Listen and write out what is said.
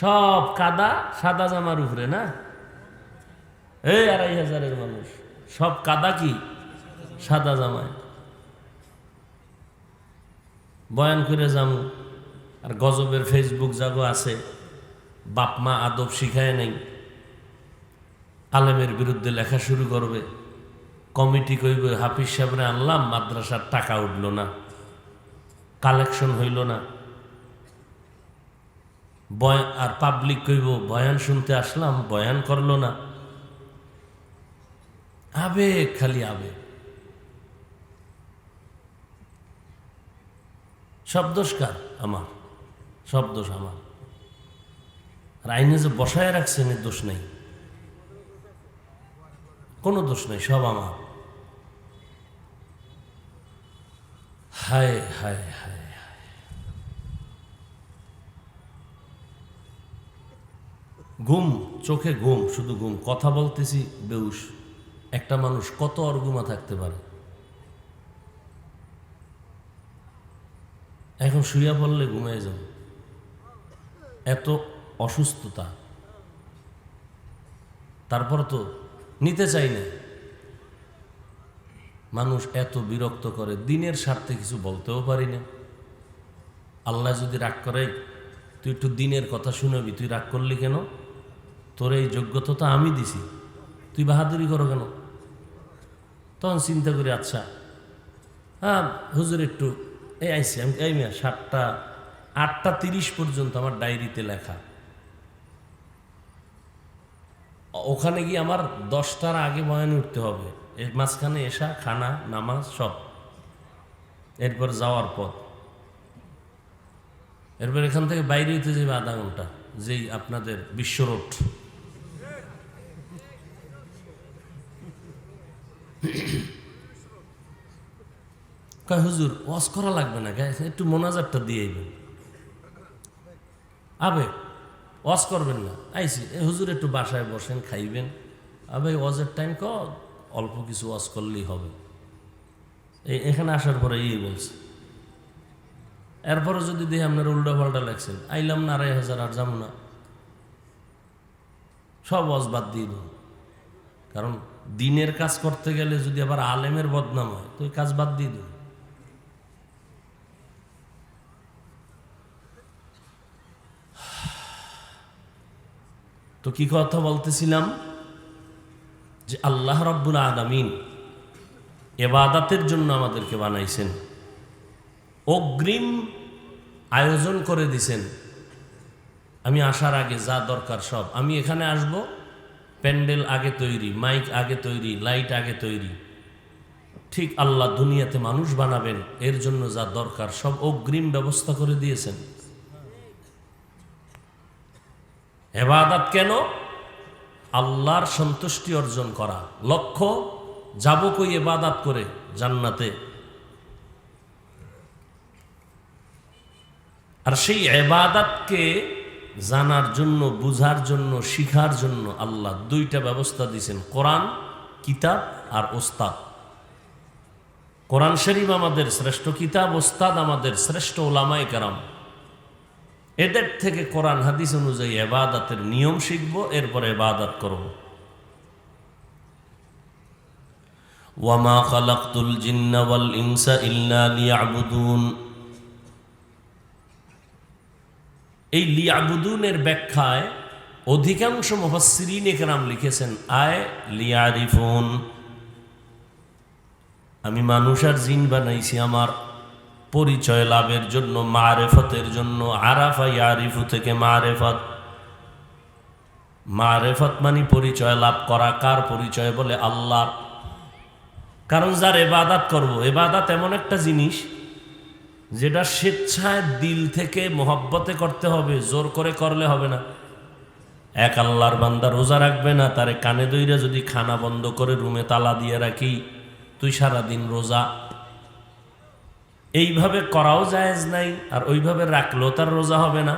সব কাদা সাদা জামার উপরে, না? এই আড়াই হাজারের মানুষ, সব কাদা কি? সাদা জামায়। বয়ান করে যাম, আর গজবের ফেসবুক জাগো আছে, বাপ মা আদব শিখায় নাই, আলেমের বিরুদ্ধে লেখা শুরু করবে, কমিটি কইব, হাফিজ সাহেবরে আনলাম, মাদ্রাসার টাকা উঠল না, কালেকশন হইল না আর পাবলিক কইব, বয়ান শুনতে আসলাম, বয়ান করল না। আবেগ, খালি আবেগ। সব দোষ কার? আমার। সব দোষ আমার। আর আইনে যে বসায় রাখছেন এর দোষ নেই। কোনো দোষ নেই, সব আমার। হায় হায় হায়। ঘুম, চোখে ঘুম, শুধু ঘুম। কথা বলতেছি, বেউস। একটা মানুষ কত অর্গুমা থাকতে পারে? এখন শুইয়া পড়লে ঘুমিয়ে যাব এত অসুস্থতা। তারপর তো নিতে চাই না। মানুষ এত বিরক্ত করে, দিনের স্বার্থে কিছু বলতেও পারি না। আল্লাহ যদি রাগ করে, তুই একটু দিনের কথা শুনবি, তুই রাগ করলি কেন? তোর এই যোগ্যতা তো আমি দিছি। তুই বাহাদুরি করো কেন? তখন চিন্তা করি আচ্ছা হ্যাঁ হুজুর একটু, এই আইসি, আমি এই মিয়া, সাতটা, আটটা তিরিশ পর্যন্ত আমার ডায়েরিতে লেখা। ওখানে গিয়ে আমার দশটার আগে বয়ানে উঠতে হবে। এর মাঝখানে এসা, খানা, নামাজ, সব। এরপর যাওয়ার পথ। এরপর এখান থেকে বাইরে হইতে যাবে আধা ঘণ্টা, যেই আপনাদের বিশ্ব কয়, হুজুর, ওয়াজ করা লাগবে না গায়ে একটু মোনাজারটা দিয়ে আইবেন। আবে, ওয়াজ করবেন না। আইসি হুজুর একটু বাসায় বসেন, খাইবেন। আবে, ওয়াজের টাইম ক, অল্প কিছু ওয়াজ করলেই হবে। এই এখানে আসার পরে এই বলছে। এরপরে যদি দেখি আপনার উল্টা পাল্টা লাগছেন আইলাম না, আড়াই হাজার আর যাব না। সব ওয়াজ বাদ দিয়ে দেবো কারণ দিনের কাজ করতে গেলে যদি আবার আলেমের বদনাম হয়, তো ওই কাজ বাদ দিয়ে দেবো তো কি কথা বলতেছিলাম? যে আল্লাহ রব্বুল আলমিন এবাদাতের জন্য আমাদেরকে বানাইছেন। অগ্রিম আয়োজন করে দিছেন। আমি আসার আগে যা দরকার সব। আমি এখানে আসব প্যান্ডেল আগে তৈরি, মাইক আগে তৈরি, লাইট আগে তৈরি। ঠিক আল্লাহ দুনিয়াতে মানুষ বানাবেন, এর জন্য যা দরকার, সব অগ্রিম ব্যবস্থা করে দিয়েছেন। এবাদাত কেন? আল্লাহর সন্তুষ্টি অর্জন করা। লক্ষ্য যাব কই এবাদাত করে জান্নাতে। আর সেই এবাদাতকে জানার জন্য, বুঝার জন্য, শিখার জন্য আল্লাহ দুইটা ব্যবস্থা দিয়েছেন, কোরআন, কিতাব আর ওস্তাদ। কোরআন শরীফ আমাদের শ্রেষ্ঠ কিতাব, ওস্তাদ আমাদের শ্রেষ্ঠ ওলামায় কারাম। এদের থেকে কোরআন, হাদিস অনুযায়ী এবাদাতের নিয়ম শিখব, এরপরে এবাদাত করব। ওয়ামা খালাকতুল জিন্না ওয়াল ইনসা ইল্লা লিয়াবুদুন। এই লিয়াবুদুনের ব্যাখ্যায় অধিকাংশ মুফাসসিরিন একরাম লিখেছেন, আয় লিয়ারিফুন, আমি মানুষ আর জিন বানাইছি, আমার পরিচয় লাভের জন্য, মারেফতের জন্য, আরাফা ইয়ারিফু থেকে মারেফত। মারেফত মানে পরিচয় লাভ করা, কার পরিচয় বলে? আল্লাহর। কারণ যার এবাদাত করব, এবাদাত এমন একটা জিনিস যেটা স্বেচ্ছায় দিল থেকে মোহব্বতে করতে হবে, জোর করে করলে হবে না। এক আল্লাহর বান্দা রোজা রাখবে না, তারে কানে দইরা যদি খানা বন্ধ করে রুমে তালা দিয়ে রাখি, তুই সারাদিন রোজা। এইভাবে করাও জায়েজ নাই, আর ওইভাবে রাখলেও তার রোজা হবে না।